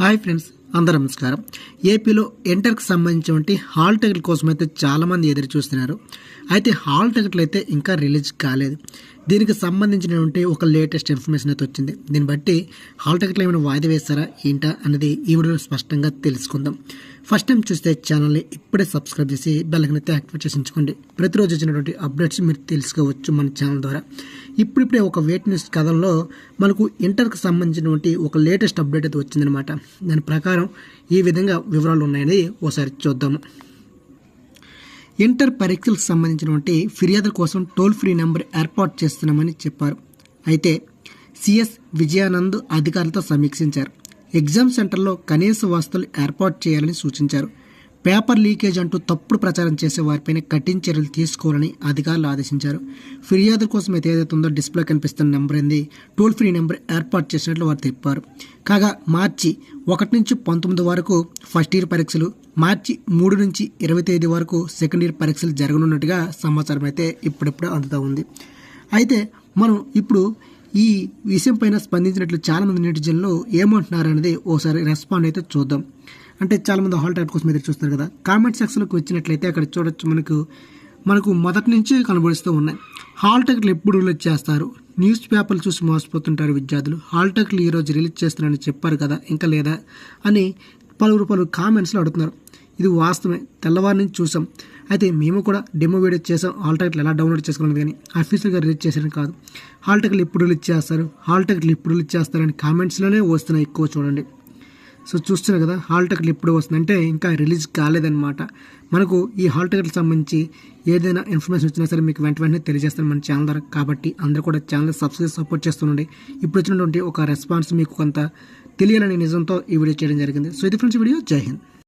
Hi friends అందరూ నమస్కారం. ఏపీలో ఇంటర్కి సంబంధించినటువంటి హాల్ టికెట్ కోసం అయితే చాలామంది ఎదురు చూస్తున్నారు. అయితే హాల్ టికెట్లు అయితే ఇంకా రిలీజ్ కాలేదు. దీనికి సంబంధించినటువంటి ఒక లేటెస్ట్ ఇన్ఫర్మేషన్ అయితే వచ్చింది. దీన్ని బట్టి హాల్ టికెట్లు ఏమైనా వాయిదా వేస్తారా ఏంటా అనేది ఈ వీడియోలో స్పష్టంగా తెలుసుకుందాం. ఫస్ట్ టైం చూస్తే ఛానల్ని ఇప్పుడే సబ్స్క్రైబ్ చేసి బెల్కన్ అయితే యాక్టివేట్ చేసించుకోండి. ప్రతిరోజు వచ్చినటువంటి అప్డేట్స్ మీరు తెలుసుకోవచ్చు మన ఛానల్ ద్వారా. ఇప్పుడిప్పుడే ఒక వెయిట్ న్యూస్ కథల్లో మనకు ఇంటర్కి సంబంధించినటువంటి ఒక లేటెస్ట్ అప్డేట్ అయితే వచ్చిందనమాట దాని ప్రకారం ఈ విధంగా వివరాలు ఉన్నాయని ఒకసారి చూద్దాము. ఇంటర్ పరీక్షలకు సంబంధించినటువంటి ఫిర్యాదుల కోసం టోల్ ఫ్రీ నెంబర్ ఏర్పాటు చేస్తున్నామని చెప్పారు. అయితే సిఎస్ విజయానంద్ అధికారులతో సమీక్షించారు. ఎగ్జామ్ సెంటర్లో కనీస వసతులు ఏర్పాటు చేయాలని సూచించారు. పేపర్ లీకేజ్ అంటూ తప్పుడు ప్రచారం చేసే వారిపైన కఠిన చర్యలు తీసుకోవాలని అధికారులు ఆదేశించారు. ఫిర్యాదు కోసం అయితే ఏదైతే ఉందో డిస్ప్లే కనిపిస్తున్న నెంబర్ ఏంది? టోల్ ఫ్రీ నెంబర్ ఏర్పాటు చేసినట్లు వారు తెలిపారు కాగా మార్చి ఒకటి నుంచి పంతొమ్మిది వరకు ఫస్ట్ ఇయర్ పరీక్షలు మార్చి మూడు నుంచి ఇరవై తేదీ వరకు సెకండ్ ఇయర్ పరీక్షలు జరగనున్నట్టుగా సమాచారం అయితే ఇప్పుడిప్పుడు అందుతూ ఉంది. అయితే మనం ఇప్పుడు ఈ విషయం పైన స్పందించినట్లు చాలామంది నెటిజన్లు ఏమంటున్నారు అనేది ఓసారి రెస్పాండ్ అయితే చూద్దాం. అంటే చాలామంది హాల్ టైప్ కోసం ఎదురు చూస్తారు కదా. కామెంట్ సెక్షన్లోకి వచ్చినట్లయితే అక్కడ చూడొచ్చు మనకు మనకు మొదటి నుంచి కనబడిస్తూ ఉన్నాయి. హాల్ టికెట్లు ఎప్పుడు రిలీజ్ చేస్తారు? న్యూస్ పేపర్లు చూసి మోసపోతుంటారు విద్యార్థులు. హాల్ టికెట్లు ఈరోజు రిలీజ్ చేస్తున్నారని చెప్పారు కదా ఇంకా లేదా అని పలువురు పలువురు కామెంట్స్లో అడుగుతున్నారు. ఇది వాస్తవమే. తెల్లవారి నుంచి చూసాం. అయితే మేము కూడా డెమో వీడియో చేసాం. హాల్ టికెట్లు ఎలా డౌన్లోడ్ చేసుకోలేదు కానీ అఫీషియల్గా రిలీజ్ చేసారని కాదు. హాల్ టికెట్లు ఎప్పుడు రిలీజ్ చేస్తారు? హాల్ టికెట్లు ఎప్పుడు రిలీజ్ చేస్తారని కామెంట్స్లోనే వస్తున్నాయి. ఎక్కువ చూడండి. సో చూస్తున్నారు కదా హాల్ టికెట్లు ఎప్పుడు వస్తుందంటే ఇంకా రిలీజ్ కాలేదన్నమాట. మనకు ఈ హాల్ టికెట్లకు సంబంధించి ఏదైనా ఇన్ఫర్మేషన్ వచ్చినా సరే మీకు వెంట వెంటనే తెలియజేస్తాను మన ఛానల్ ద్వారా. కాబట్టి అందరూ కూడా ఛానల్ సబ్స్క్రైబ్ సపోర్ట్ చేస్తుండండి. ఇప్పుడు వచ్చినటువంటి ఒక రెస్పాన్స్ మీకు కొంత తెలియాలనే నిజంతో ఈ వీడియో చేయడం జరిగింది. సో ఇది ఫ్రెండ్స్ వీడియో. జై హింద్.